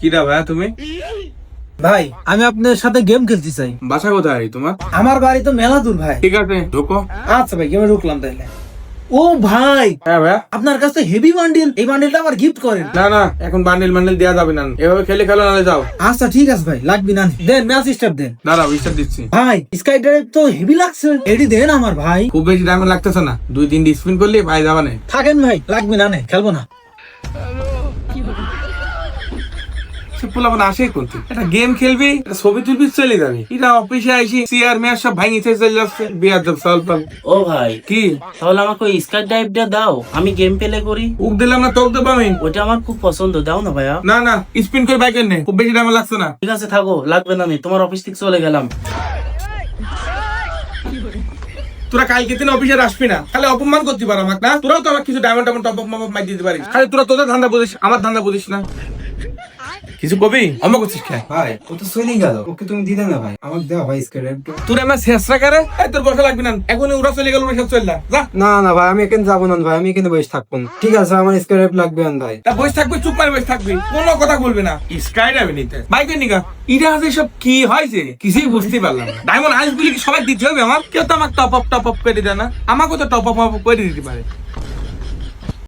কি রা ভাইয়া তুমি? ভাই আমি আপনার সাথে গেম খেলতে চাই। বাসা কোথায় তোমার? আমার বাড়ি তো মেলা দূর ভাই। ঠিক আছে ঢোকো। আচ্ছা ভাই গেমে ঢুকলাম তাইলে। ও ভাই হ্যাঁ ভাইয়া। আপনার কাছে হেভি বান্ডিল এই বান্ডিলটা আমার গিফট করেন। না না এখন বান্ডেল বান্ডেল দেওয়া যাবে না। এভাবে খেলে খেলো নাহলে যাও। আচ্ছা ঠিক আছে ভাই লাগবি না। দেন ম্যাচ স্টার দেন। দাঁড়াও বিশ্বাস দিচ্ছি। ভাই স্কাই ড্রাইভ তো হেভি লাগছে। এডি দেন আমার ভাই। খুব বেশি ডায়মন্ড লাগতেছে না। দুই তিনটি স্পিন করলে ভাই যাবা না। থাকেন ভাই লাগবে না খেলব না। সে পোলাপান আসে কোনটি একটা গেম খেলবি একটা ছবি তুলবি চলে যাবি। এটা অফিসে আইসি চেয়ার মেয়ার সব ভাঙি ছেড়ে চলে যাচ্ছে। বিয়ার দেব সল ও ভাই কি? তাহলে আমাকে ওই স্কাই ড্রাইভটা দাও আমি গেম প্লে করি। উক দিলাম না তোক দেবো আমি। ওইটা আমার খুব পছন্দ দাও না ভাইয়া। না না স্পিন করে বাইকের নে খুব বেশি ডায়মন্ড লাগছে না। ঠিক আছে থাকো লাগবে না নি তোমার অফিস থেকে চলে গেলাম। তোরা কালকে দিন অফিসে আসবি না। খালি অপমান করতে পারো আমাকে না? তোরাও তো আমার কিছু ডায়মন্ড টাইমন্ড টপ মাই দিতে পারিস। খালি তোরা তোদের ধান্দা বুঝিস আমার ধান্দা বুঝিস না। কিছু কবি? আমার করছিস খেয়ে ভাই ও তো চলে গেল। ওকে তুমি দিলে না ভাই। আমাকে দেওয়া ভাই স্কেট একটু। তোর আমার শেষরা করে? এই তোর বসা লাগবে না। এখন ওরা চলে গেল ওরা সব চলে যা। না না ভাই আমি এখানে যাব না ভাই আমি এখানে বসে থাকব ঠিক আছে আমার স্কেট লাগবে না ভাই। তা বসে থাকবে চুপ মারে বসে থাকবি। কোনো কথা বলবে না। স্কাই যাবে নিতে বাইকে নিকা ইরা আছে সব কি হয়েছে কিছুই বুঝতে পারলাম না। ডায়মন্ড আইস গুলি কি সবাই দিতে হবে আমার? কেউ তো আমার টপ আপ টপ আপ করে দেয় না। আমাকেও তো টপ আপ করে দিতে পারে।